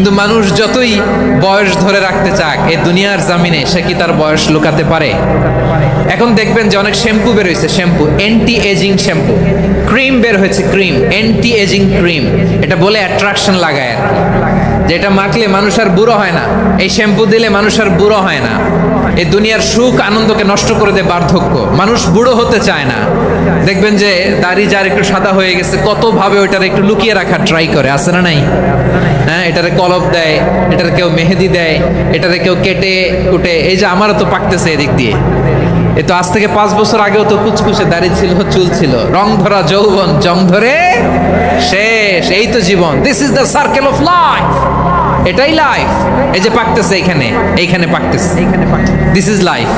কিন্তু মানুষ যতই বয়স ধরে রাখতে চাক এই দুনিয়ার জামিনে সে কি তার বয়স লুকাতে পারে? এখন দেখবেন যে অনেক শ্যাম্পু বের হয়েছে, shampoo anti ageing shampoo. Cream বের হয়েছে, ক্রিম অ্যান্টি এজিং ক্রিম। এটা বলে অ্যাট্রাকশন লাগায় আর। যেটা মাখলে মানুষ আর বুড়ো হয় না, এই শ্যাম্পু দিলে মানুষ আর বুড়ো হয় না। এই দুনিয়ার সুখ আনন্দকে নষ্ট করে দেয় বার্ধক্য। মানুষ বুড়ো হতে চায় না। দেখবেন যে দাড়ি যার একটু সাদা হয়ে গেছে কত ভাবে ওইটার একটু লুকিয়ে রাখার ট্রাই করে, আছে না নাই? হ্যাঁ? এটারে কলপ দেয়, এটারে কেউ মেহেদি দেয়, এটারে কেউ কেটে কুটে, এই যে আমারও তো পাকতেছে এদিক দিয়ে। এ তো আজ থেকে পাঁচ বছর আগেও তো কুচকুচে দাড়ি ছিল, চুল ছিল। রং ধরা যৌবন, জং ধরে শেষ। এই তো জীবন। This is the circle of life এটাই লাইফ এই যে পাকতেছে এইখানে এইখানে পাকতেছে। দিস ইজ লাইফ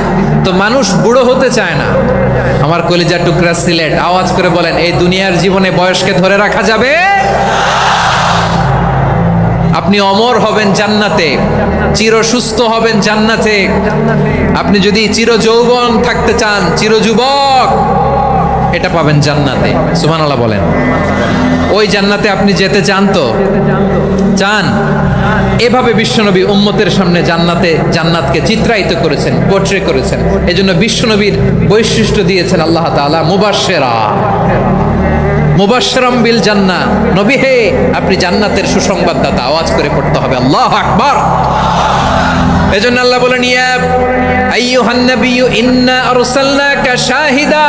তো মানুষ বুড়ো হতে চায় না। আমার কলিজা টুকরা সিলেট, আওয়াজ করে বলেন, এই দুনিয়ার জীবনে বয়সকে ধরে রাখা যাবে? আপনি অমর হবেন জান্নাতে, চির সুস্থ হবেন জান্নাতে। আপনি যদি চির যৌবন থাকতে চান, চির যুবক, এটা পাবেন জান্নাতে। সুবহানাল্লাহ বলেন। ওই জান্নাতে আপনি যেতে চান তো? চান? এভাবে বিশ্বনবী উম্মতের সামনে জান্নাতে, জান্নাতকে চিত্রায়িত করেছেন পোট্রে করেছেন। এজন্য বিশ্বনবীর বৈশিষ্ট্য দিয়েছেন আল্লাহ তাআলা মুবাশশিরা। মুবাশশিরাম বিল জান্না নবী হে, আপনি জান্নাতের সুসংবাদদাতা। আওয়াজ করে পড়তে হবে। আল্লাহু আকবার। এজন্য আল্লাহ বলেন, ইয়া আইয়ুহান নাবিয়্যু, ইন্না আরসালনাকা শাহিদা।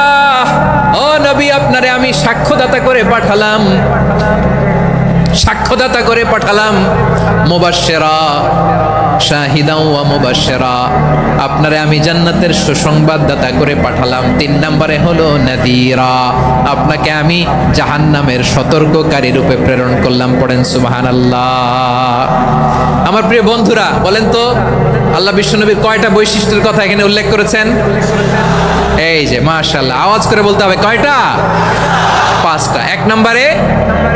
ও নবী, আপনারে আমি সাক্ষ্যদাতা করে পাঠালাম। সাক্ষ্যদাতা করে পাঠালাম। মুবাশশিরা। আপনারে আমি জান্নাতের সুসংবাদদাতা করে পাঠালাম। তিন নম্বরে হলো নাদিরা আপনাকে আমি জাহান্নামের সতর্ককারী রূপে প্রেরণ করলাম। পড়েন সুবহানাল্লাহ। আমার প্রিয় বন্ধুরা, বলেন তো, আল্লাহ বিশ্বনবীর কয়টা বৈশিষ্ট্যের কথা এখানে উল্লেখ করেছেন? এই যে, মাশাআল্লাহ, আওয়াজ করে বলতে হবে, কয়টা? পাঁচটা। এক নম্বরে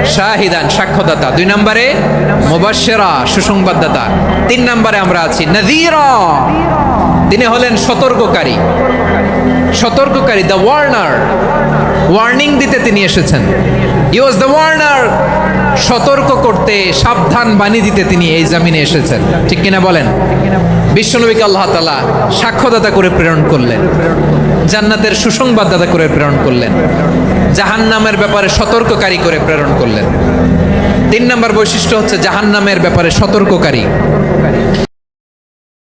শাহিদান, সাক্ষ্যদাতা। দুই নম্বরে মুবাশশিরা, সুসংবাদদাতা। তিন নম্বরে আমরা আছি নাযীরা। তিনি হলেন সতর্ককারী। সতর্ককারী দ্য ওয়ার্নার ওয়ার্নিং দিতে তিনি এসেছেন। ই ওয়াজ দ্য ওয়ার্নার সতর্ক করতে, সাবধান বাণী দিতে তিনি এই জামিনে এসেছেন। ঠিক কিনা বলেন? বিশ্বনবীকে আল্লাহ তালা সাক্ষ্যদাতা করে প্রেরণ করলেন। জান্নাতের সুসংবাদদাতা করে প্রেরণ করলেন। জাহান্নামের ব্যাপারে সতর্ককারী করে প্রেরণ করলেন। তিন নম্বর বৈশিষ্ট্য হচ্ছে জাহান্নামের ব্যাপারে সতর্ককারী।